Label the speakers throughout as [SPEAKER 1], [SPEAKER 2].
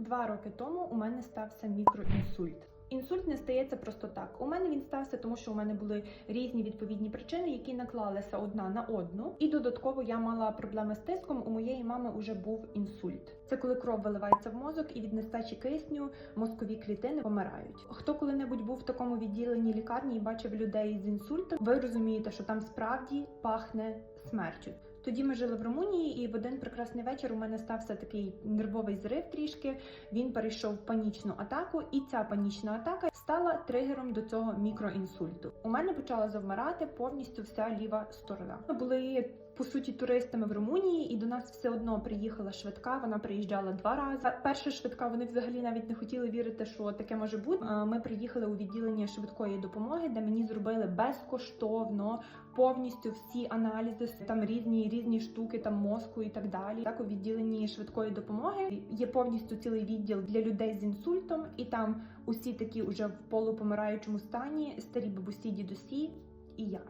[SPEAKER 1] Два роки тому у мене стався мікроінсульт. Інсульт не стається просто так. У мене він стався, тому що у мене були різні відповідні причини, які наклалися одна на одну. І додатково я мала проблеми з тиском. У моєї мами вже був інсульт. Це коли кров виливається в мозок і від нестачі кисню мозкові клітини помирають. Хто коли-небудь був в такому відділенні лікарні і бачив людей з інсультом, ви розумієте, що там справді пахне смертю. Тоді ми жили в Румунії, і в один прекрасний вечір у мене стався такий нервовий зрив трішки. Він перейшов в панічну атаку, і ця панічна атака стала тригером до цього мікроінсульту. У мене почала завмирати повністю вся ліва сторона. Були по суті туристами в Румунії, і до нас все одно приїхала швидка. Вона приїжджала два рази. Перша швидка вони взагалі навіть не хотіли вірити, що таке може бути. Ми приїхали у відділення швидкої допомоги, де мені зробили безкоштовно повністю всі аналізи, там різні різні штуки, там мозку і так далі. Так у відділенні швидкої допомоги є повністю цілий відділ для людей з інсультом, і там усі такі уже в полупомираючому стані, старі бабусі, дідусі і я.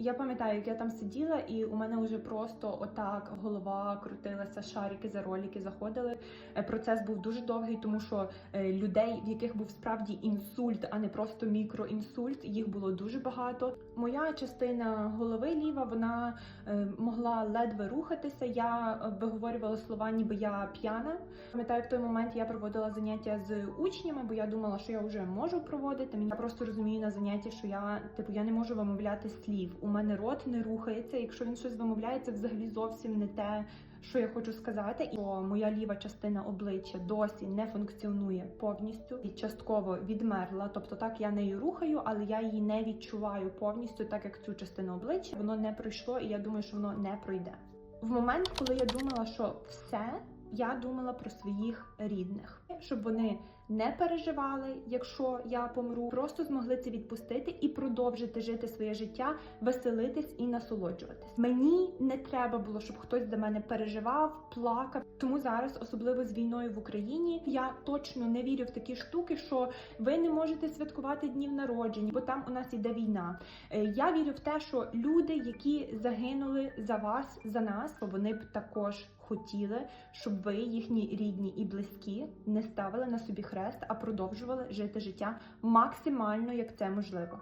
[SPEAKER 1] Я пам'ятаю, як я там сиділа, і у мене вже просто отак голова крутилася, шарики за ролики заходили. Е, Процес був дуже довгий, тому що е, людей, в яких був справді інсульт, а не просто мікроінсульт, їх було дуже багато. Моя частина голови ліва вона е, могла ледве рухатися. Я виговорювала слова, ніби я п'яна. Пам'ятаю, в той момент я проводила заняття з учнями, бо я думала, що я вже можу проводити. Я просто розумію на занятті, що я типу я не можу вимовляти слів. У мене рот не рухається. Якщо він щось вимовляє, це взагалі зовсім не те, що я хочу сказати. І моя ліва частина обличчя досі не функціонує повністю і частково відмерла. Тобто так я нею рухаю, але я її не відчуваю повністю, так як цю частину обличчя воно не пройшло, і я думаю, що воно не пройде. В момент, коли я думала, що все, я думала про своїх рідних, щоб вони не переживали, якщо я помру, просто змогли це відпустити і продовжити жити своє життя, веселитись і насолоджуватись. Мені не треба було, щоб хтось за мене переживав, плакав. Тому зараз, особливо з війною в Україні, я точно не вірю в такі штуки, що ви не можете святкувати днів народження, бо там у нас іде війна. Е, Я вірю в те, що люди, які загинули за вас, за нас, вони б також хотіли, щоб ви, їхні рідні і близькі, не ставили на собі хрест, а продовжували жити життя максимально, як це можливо.